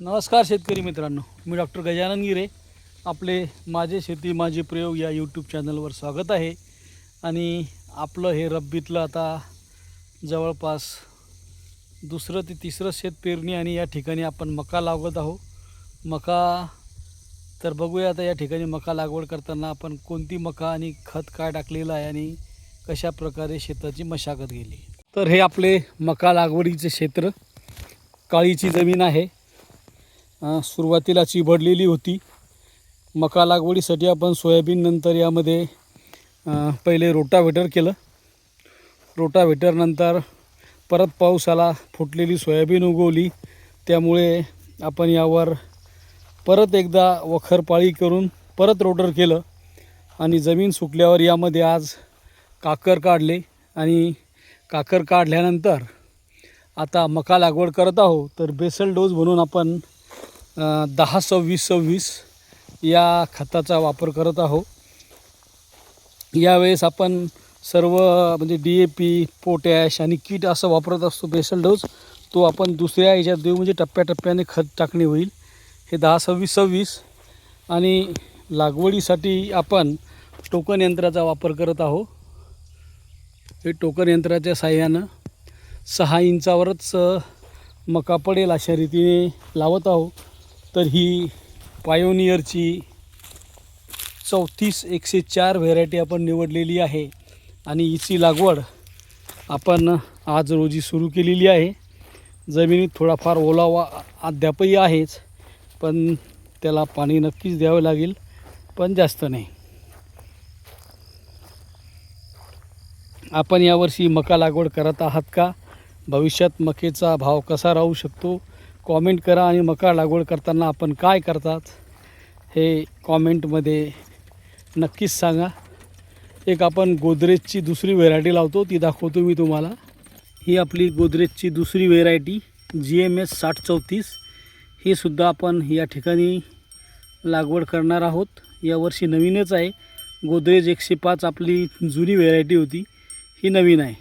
नमस्कार शेतकरी मित्रांनो मी डॉक्टर गजानन गिरे. आपले माझे शेती माझे प्रयोग या यूट्यूब चॅनलवर स्वागत आहे. आणि आपलं हे रब्बीतलं आता जवळपास दुसरं ते तिसरं शेत पेरणी आणि या ठिकाणी आपण मका लावत आहोत. मका तर बघूया आता या ठिकाणी मका लागवड करताना आपण कोणती मका आणि खत काय टाकलेलं आहे आणि कशा प्रकारे शेताची मशागत गेली तर हे आपले मका लागवडीचे क्षेत्र काळीची जमीन आहे. सुरुवातीला चिभडलेली होती. मका लागवडीसाठी आपण सोयाबीन नंतर यामध्ये पहिले रोटावेटर केलं. रोटावेटरनंतर परत पाऊस आला फुटलेली सोयाबीन उगवली. त्यामुळे आपण यावर परत एकदा वखरपाळी करून परत रोटर केलं आणि जमीन सुकल्यावर यामध्ये आज काकर काढले आणि काकर काढल्यानंतर आता मका लागवड करत आहोत. तर बेसल डोस म्हणून आपण दहा सव्वीस सव्वीस या खताचा वापर करत आहोत. यावेळेस आपण सर्व म्हणजे डी ए पी पोटॅश आणि कीट असं वापरत असतो बेसल डोस तो आपण दुसऱ्या याच्यात देऊ म्हणजे टप्प्याटप्प्याने खत टाकणे होईल. हे दहा सव्वीस सव्वीस आणि लागवडीसाठी आपण टोकन यंत्राचा वापर करत आहोत. हे टोकन यंत्राच्या साह्यानं सहा इंचावरच मका पडेल अशा रीतीने लावत आहो तर ही पायोनियरची चौतीस एकशे चार व्हेरायटी आपण निवडलेली आहे. आणि हिची लागवड आपण आज रोजी सुरू केलेली आहे. जमिनीत थोडाफार ओलावा अद्यापही आहेच पण त्याला पाणी नक्कीच द्यावं लागेल पण जास्त नाही. आपण यावर्षी मका लागवड करत आहात का? भविष्यात मकेचा भाव कसा राहू शकतो? कॉमेंट करा आणि मका लागवड करताना आपण काय करतात हे कॉमेंटमध्ये नक्कीच सांगा. एक आपण गोदरेजची दुसरी व्हेरायटी लावतो ती दाखवतो मी तुम्हाला. ही आपली गोदरेजची दुसरी व्हेरायटी जी एम एस साठ चौतीस. ही सुद्धा आपण या ठिकाणी लागवड करणार आहोत. यावर्षी नवीनच आहे. गोदरेज एकशे पाच आपली जुनी व्हेरायटी होती. ही नवीन आहे.